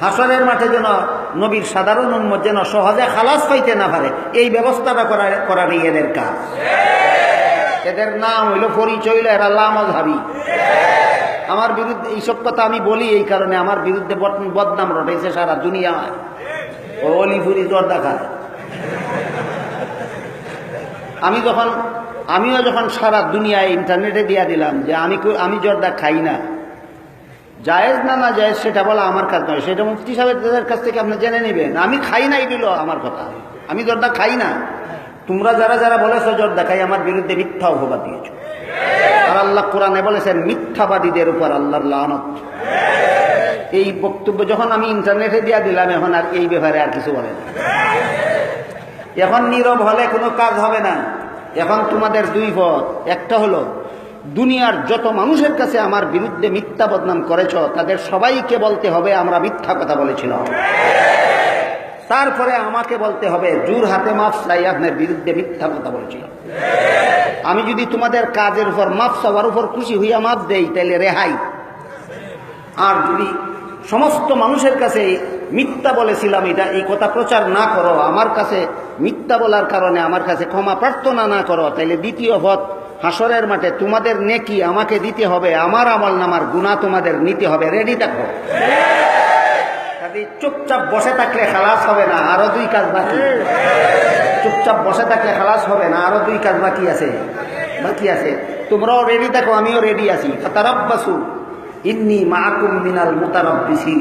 হাসরের মাঠে যেন নবীর সাধারণ উন্মত যেন সহজে খালাস পাইতে না পারে, এই ব্যবস্থাটা করা করারই এদের কাজ। এদের নাম হইল পরিচয় হইল এরা লামজ আমার বিরুদ্ধে, এইসব কথা আমি বলি এই কারণে আমার বিরুদ্ধে বদ- বদনাম রটেছে সারা দুনিয়ায় অলিফুরি জর্দা খায় আমি যখন, আমিও যখন সারা দুনিয়ায় ইন্টারনেটে দিয়া দিলাম যে আমি আমি জর্দা খাই না। জায়েজ না না জায়েজ সেটা বলা আমার কাজ নয়। সেটা মুফতি সাহেবের কাছ থেকে আপনি জেনে নেবেন। আমি খাই না এগুলো আমার কথা। আমি জর্দা খাই না। তোমরা যারা যারা বলেছ জর্দা খাই, আমার বিরুদ্ধে মিথ্যা অপবাদ দিয়েছ। আর আল্লাহ কোরআনে বলেছেন, মিথ্যাবাদীদের উপর আল্লাহর লানত। এই বক্তব্য যখন আমি ইন্টারনেটে দিয়া দিলাম, এখন আর এই ব্যাপারে আর কিছু বলে না। এখন নীরব হলে কোনো কাজ হবে না। এখন তোমাদের দুই পথ। একটা হলো দুনিয়ার যত মানুষের কাছে আমার বিরুদ্ধে মিথ্যা বদনাম করেছ, তাদের সবাইকে বলতে হবে আমরা মিথ্যা কথা বলেছিলাম তারপরে আমাকে বলতে হবে, জোর হাতে মাফ চাই, আপনার বিরুদ্ধে মিথ্যা কথা বলেছিলাম আমি যদি তোমাদের কাজের উপর মাফ চাওয়ার উপর খুশি হইয়া মাফ দেই তাহলে রেহাই। আর যদি সমস্ত মানুষের কাছে মিথ্যা বলেছিলাম, এটা এই কথা প্রচার না করো। আমার কাছে মিথ্যা বলার কারণে আমার কাছে ক্ষমা প্রার্থনা না করো তাহলে দ্বিতীয় পথ হাসরের মাঠে তোমাদের নেকি আমাকে দিতে হবে, আমার আমল নামার গুণা তোমাদের নিতে হবে। রেডি থাকো? চুপচাপ বসে থাকলে খালাস হবে না, আরও দুই কাজ বাকি। চুপচাপ বসে থাকলে খালাস হবে না, আরও দুই কাজ বাকি আছে। বাকি আছে। তোমরাও রেডি থাকো, আমিও রেডি আছি। তারাব্বাসু ইন্নি মাকুম মিনাল মুতারাব্বিসিন।